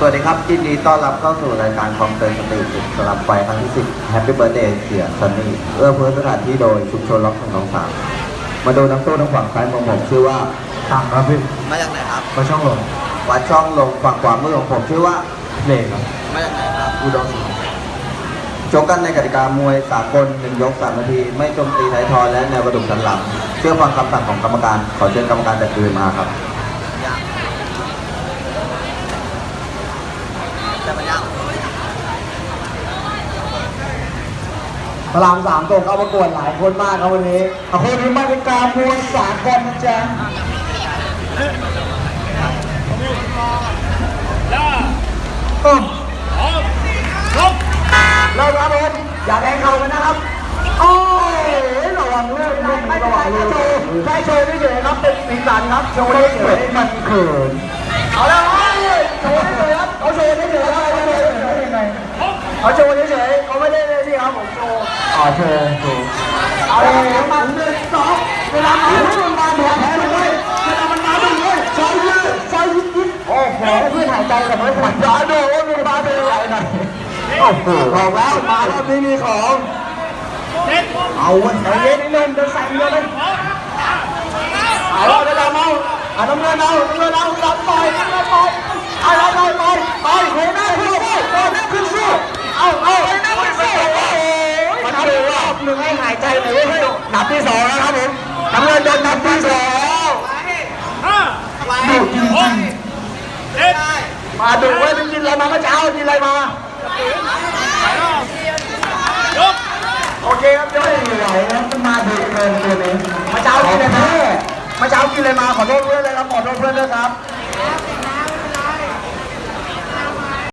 สวัสดีครับยินดีต้อนรับเข้าสู่รายการคอมเตอร์สตรีทสลับไฟครั้งที่10 Happy Birthday เสียซันนี่เอื้อเฟื้อสถานที่โดยชุมชนล็อกของน้องสามมาดูน้ำตู้ทางฝั่งซ้ายมือผมชื่อว่าตังครับพี่มาจากไหนครับมาช่องลมวัดช่องลงฝั่งขวามือของผมชื่อว่าเพลงครับมาจากไหนครับอุดรชกกันในกติกามวยสากลหนึ่งยกสามนาที ไม่โจมตีท้ายทอยและแนวกระดูกสันหลังเชื่อฟังคำสั่งของกรรมการขอเชิญกรรมการจัดคืนมาครับ พระรามสามตัวเข้าประกวดหลายคนมากครับวันนี้เอาคนนี้มาเป็นการมวยสากลนะจ๊ะอืมเราครับผมอย่าแทงเข่ากันนะครับ โอ้ยระวังเรื่องลูกนี้ระวังลูกแค่โชว์เฉยๆครับ เป็นสีสันครับ โชว์เฉยๆมันเขิน เอาแล้วเอ้ยโชว์เฉยๆครับเขาโชว์เฉยๆครับเขาโชว์เฉยๆยังไงเขาโชว์เฉยๆเขาไม่ได้เลยที่ครับผมโชว์ อ๋อโชว์โชว์เอาเลยมาหนึ่งสองเวลามาให้มันมาแผลแผลเลยเวลามันมาดูเลยซอยยืดซอยยิดโอ้โหเพื่อนหายใจกับเพื่อนหายใจดูว่ามีมาเป็นอะไรหน่อยโอ้โหบอกแล้วมารอบนี้มีของเอาวันใจเย็นนิดนึงจะใส่เงินเลยเอาเราจะดำเอาเอาน้ำเงินเอาน้ำเงินเอาดำปล่อยน้ หนึ่งให้หายใจหน่อยเว้ยนับที่สองแล้วครับผมน้ำเงินโดนนับที่สองดูจริงจริงมาดูว้ยเป็นกินอะไรมาเมื่อเช้ากินอะไรมาโอเคครับจะไม่ไหวนะมันมาถึงเกินตัวนี้มาเช้ากินอะไรมามาเช้ากินอะไรมาขอโทษเพื่อนเลยครับขอโทษเพื่อนด้วยครับ